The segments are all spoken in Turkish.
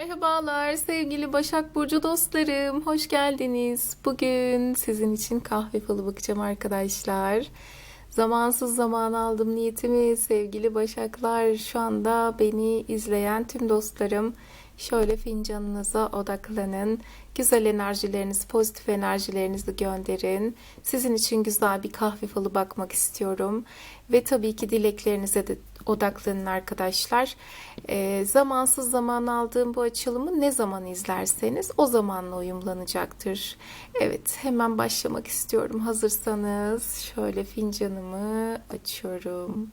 Merhabalar sevgili Başak Burcu dostlarım. Hoş geldiniz. Bugün sizin için kahve falı bakacağım arkadaşlar. Zamansız zaman aldım niyetimi sevgili Başaklar. Şu anda beni izleyen tüm dostlarım şöyle fincanınıza odaklanın. Güzel enerjilerinizi, pozitif enerjilerinizi gönderin. Sizin için güzel bir kahve falı bakmak istiyorum. Ve tabii ki dileklerinize de odaklanın arkadaşlar. E, zamansız zaman aldığım bu açılımı ne zaman izlerseniz o zamanla uyumlanacaktır. Evet hemen başlamak istiyorum. Hazırsanız şöyle fincanımı açıyorum.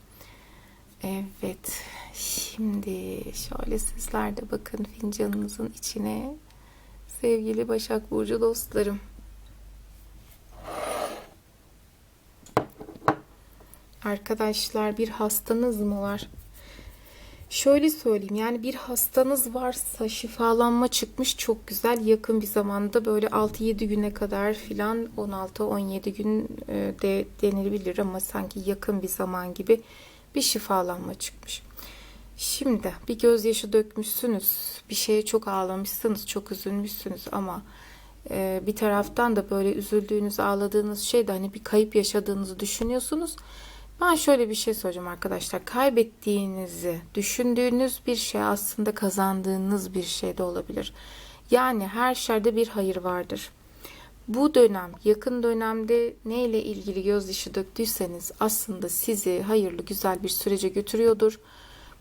Evet şimdi şöyle sizler de bakın fincanınızın içine sevgili Başak Burcu dostlarım. Arkadaşlar bir hastanız mı var? Şöyle söyleyeyim yani bir hastanız varsa şifalanma çıkmış çok güzel yakın bir zamanda böyle 6-7 güne kadar filan 16-17 gün e, de denilebilir ama sanki yakın bir zaman gibi bir şifalanma çıkmış. Şimdi bir gözyaşı dökmüşsünüz bir şeye çok ağlamışsınız çok üzülmüşsünüz ama e, bir taraftan da böyle üzüldüğünüz ağladığınız şey de hani bir kayıp yaşadığınızı düşünüyorsunuz. Ben şöyle bir şey soracağım arkadaşlar. Kaybettiğinizi düşündüğünüz bir şey aslında kazandığınız bir şey de olabilir. Yani her şerde bir hayır vardır. Bu dönem, yakın dönemde neyle ilgili gözyaşı döktüyseniz aslında sizi hayırlı, güzel bir sürece götürüyordur.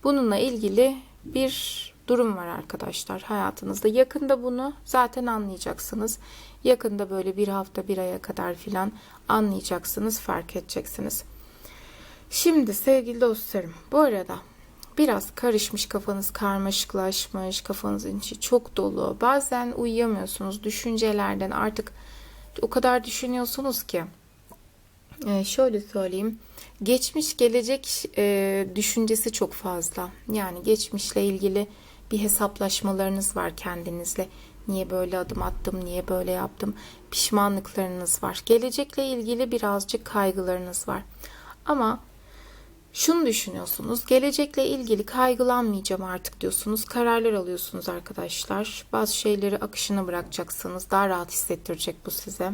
Bununla ilgili bir durum var arkadaşlar hayatınızda. Yakında bunu zaten anlayacaksınız. Yakında böyle bir hafta, bir aya kadar filan anlayacaksınız, fark edeceksiniz. Şimdi sevgili dostlarım bu arada biraz karışmış kafanız karmaşıklaşmış kafanızın içi çok dolu. Bazen uyuyamıyorsunuz düşüncelerden artık o kadar düşünüyorsunuz ki. Ee, şöyle söyleyeyim geçmiş gelecek e, düşüncesi çok fazla. Yani geçmişle ilgili bir hesaplaşmalarınız var kendinizle. Niye böyle adım attım niye böyle yaptım? Pişmanlıklarınız var. Gelecekle ilgili birazcık kaygılarınız var. Ama şunu düşünüyorsunuz. Gelecekle ilgili kaygılanmayacağım artık diyorsunuz. Kararlar alıyorsunuz arkadaşlar. Bazı şeyleri akışına bırakacaksınız. Daha rahat hissettirecek bu size.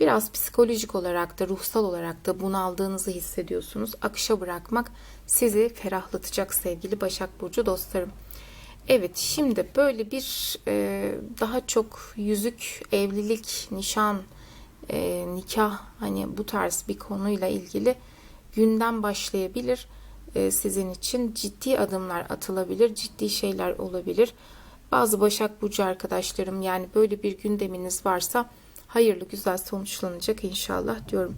Biraz psikolojik olarak da ruhsal olarak da bunaldığınızı hissediyorsunuz. Akışa bırakmak sizi ferahlatacak sevgili Başak Burcu dostlarım. Evet şimdi böyle bir e, daha çok yüzük, evlilik, nişan, e, nikah hani bu tarz bir konuyla ilgili günden başlayabilir. Ee, sizin için ciddi adımlar atılabilir, ciddi şeyler olabilir. Bazı Başak Burcu arkadaşlarım yani böyle bir gündeminiz varsa hayırlı güzel sonuçlanacak inşallah diyorum.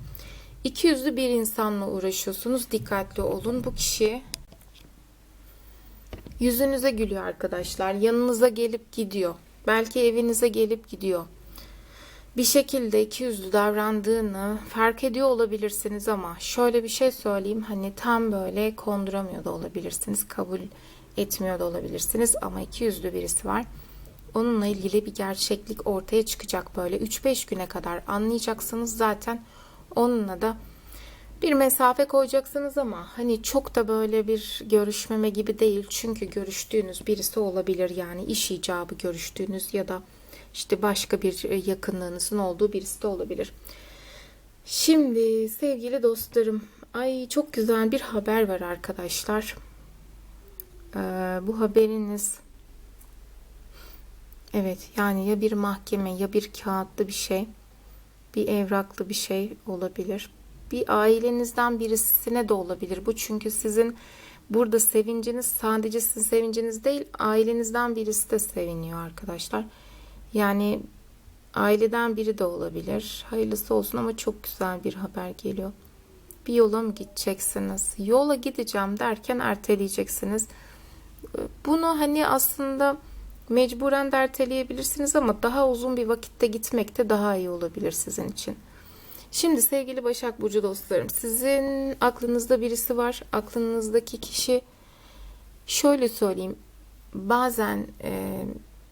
İki yüzlü bir insanla uğraşıyorsunuz. Dikkatli olun. Bu kişi yüzünüze gülüyor arkadaşlar. Yanınıza gelip gidiyor. Belki evinize gelip gidiyor bir şekilde iki yüzlü davrandığını fark ediyor olabilirsiniz ama şöyle bir şey söyleyeyim. Hani tam böyle konduramıyor da olabilirsiniz kabul etmiyor da olabilirsiniz ama iki yüzlü birisi var. Onunla ilgili bir gerçeklik ortaya çıkacak böyle. 3-5 güne kadar anlayacaksınız zaten. Onunla da bir mesafe koyacaksınız ama hani çok da böyle bir görüşmeme gibi değil. Çünkü görüştüğünüz birisi olabilir yani iş icabı görüştüğünüz ya da işte başka bir e, yakınlığınızın olduğu birisi de olabilir. Şimdi sevgili dostlarım, ay çok güzel bir haber var arkadaşlar. Ee, bu haberiniz evet yani ya bir mahkeme ya bir kağıtlı bir şey, bir evraklı bir şey olabilir. Bir ailenizden birisine de olabilir bu çünkü sizin burada sevinciniz sadece sizin sevinciniz değil ailenizden birisi de seviniyor arkadaşlar. Yani aileden biri de olabilir. Hayırlısı olsun ama çok güzel bir haber geliyor. Bir yola mı gideceksiniz? Yola gideceğim derken erteleyeceksiniz. Bunu hani aslında mecburen de erteleyebilirsiniz ama daha uzun bir vakitte gitmek de daha iyi olabilir sizin için. Şimdi sevgili Başak Burcu dostlarım, sizin aklınızda birisi var. Aklınızdaki kişi şöyle söyleyeyim. Bazen e,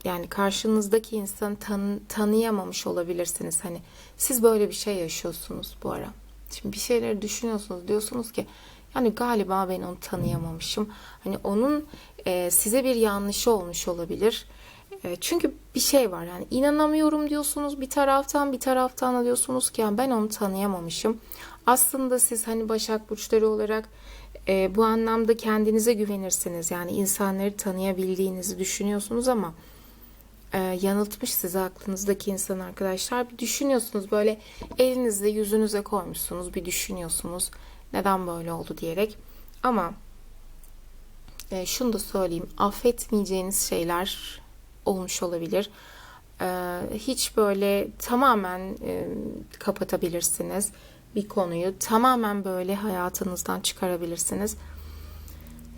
yani karşınızdaki insanı tan tanıyamamış olabilirsiniz. Hani siz böyle bir şey yaşıyorsunuz bu ara. Şimdi bir şeyleri düşünüyorsunuz. Diyorsunuz ki yani galiba ben onu tanıyamamışım. Hani onun e, size bir yanlışı olmuş olabilir. E, çünkü bir şey var yani inanamıyorum diyorsunuz bir taraftan bir taraftan da diyorsunuz ki "Ya ben onu tanıyamamışım. Aslında siz hani Başak Burçları olarak e, bu anlamda kendinize güvenirsiniz. Yani insanları tanıyabildiğinizi düşünüyorsunuz ama e, yanıltmış sizi aklınızdaki insan arkadaşlar. Bir düşünüyorsunuz böyle elinizle yüzünüze koymuşsunuz bir düşünüyorsunuz neden böyle oldu diyerek. Ama e, şunu da söyleyeyim affetmeyeceğiniz şeyler olmuş olabilir. E, hiç böyle tamamen e, kapatabilirsiniz bir konuyu. Tamamen böyle hayatınızdan çıkarabilirsiniz.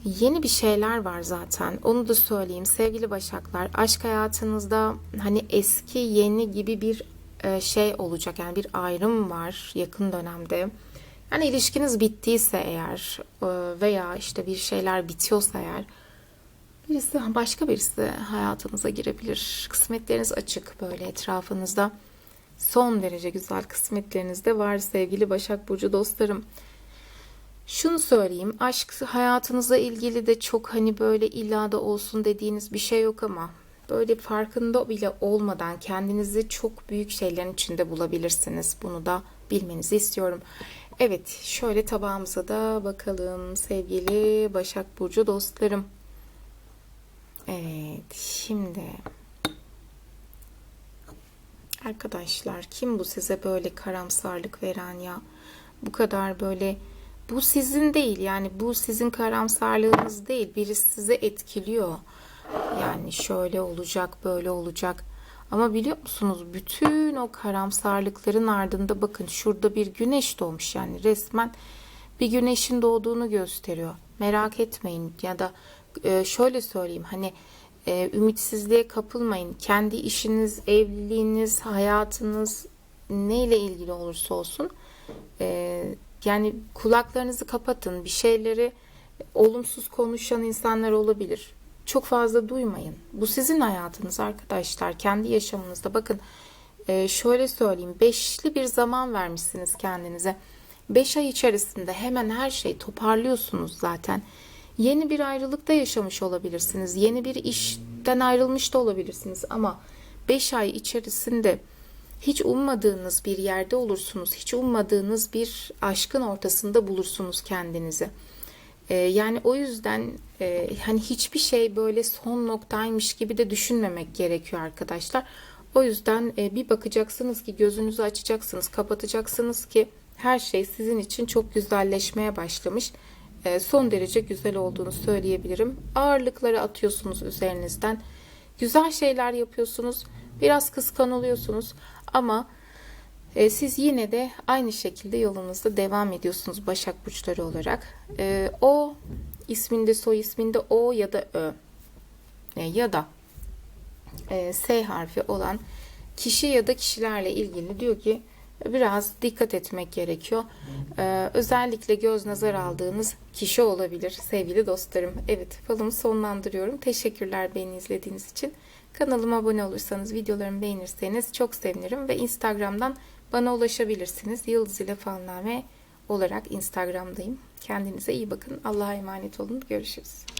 Yeni bir şeyler var zaten. Onu da söyleyeyim sevgili Başaklar. Aşk hayatınızda hani eski yeni gibi bir e, şey olacak. Yani bir ayrım var yakın dönemde. Yani ilişkiniz bittiyse eğer e, veya işte bir şeyler bitiyorsa eğer birisi başka birisi hayatınıza girebilir. Kısmetleriniz açık böyle etrafınızda. Son derece güzel kısmetleriniz de var sevgili Başak Burcu dostlarım. Şunu söyleyeyim, aşk hayatınızla ilgili de çok hani böyle illa da olsun dediğiniz bir şey yok ama böyle farkında bile olmadan kendinizi çok büyük şeylerin içinde bulabilirsiniz. Bunu da bilmenizi istiyorum. Evet, şöyle tabağımıza da bakalım sevgili Başak Burcu dostlarım. Evet, şimdi arkadaşlar kim bu size böyle karamsarlık veren ya? Bu kadar böyle bu sizin değil yani bu sizin karamsarlığınız değil. Birisi size etkiliyor. Yani şöyle olacak, böyle olacak. Ama biliyor musunuz bütün o karamsarlıkların ardında bakın şurada bir güneş doğmuş yani resmen bir güneşin doğduğunu gösteriyor. Merak etmeyin ya da e, şöyle söyleyeyim hani e, ümitsizliğe kapılmayın. Kendi işiniz, evliliğiniz, hayatınız neyle ilgili olursa olsun e, yani kulaklarınızı kapatın. Bir şeyleri olumsuz konuşan insanlar olabilir. Çok fazla duymayın. Bu sizin hayatınız arkadaşlar. Kendi yaşamınızda. Bakın e, şöyle söyleyeyim. Beşli bir zaman vermişsiniz kendinize. Beş ay içerisinde hemen her şeyi toparlıyorsunuz zaten. Yeni bir ayrılıkta yaşamış olabilirsiniz. Yeni bir işten ayrılmış da olabilirsiniz. Ama beş ay içerisinde hiç ummadığınız bir yerde olursunuz. Hiç ummadığınız bir aşkın ortasında bulursunuz kendinizi. Ee, yani o yüzden e, hani hiçbir şey böyle son noktaymış gibi de düşünmemek gerekiyor arkadaşlar. O yüzden e, bir bakacaksınız ki gözünüzü açacaksınız, kapatacaksınız ki her şey sizin için çok güzelleşmeye başlamış. E, son derece güzel olduğunu söyleyebilirim. Ağırlıkları atıyorsunuz üzerinizden. Güzel şeyler yapıyorsunuz. Biraz kıskanılıyorsunuz ama e, siz yine de aynı şekilde yolunuzda devam ediyorsunuz Başak Burçları olarak. E, o isminde soy isminde O ya da Ö e, ya da e, S harfi olan kişi ya da kişilerle ilgili diyor ki biraz dikkat etmek gerekiyor. Ee, özellikle göz nazar aldığınız kişi olabilir sevgili dostlarım. Evet falımı sonlandırıyorum. Teşekkürler beni izlediğiniz için. Kanalıma abone olursanız, videolarımı beğenirseniz çok sevinirim ve Instagram'dan bana ulaşabilirsiniz. Yıldız ile Falname olarak Instagram'dayım. Kendinize iyi bakın. Allah'a emanet olun. Görüşürüz.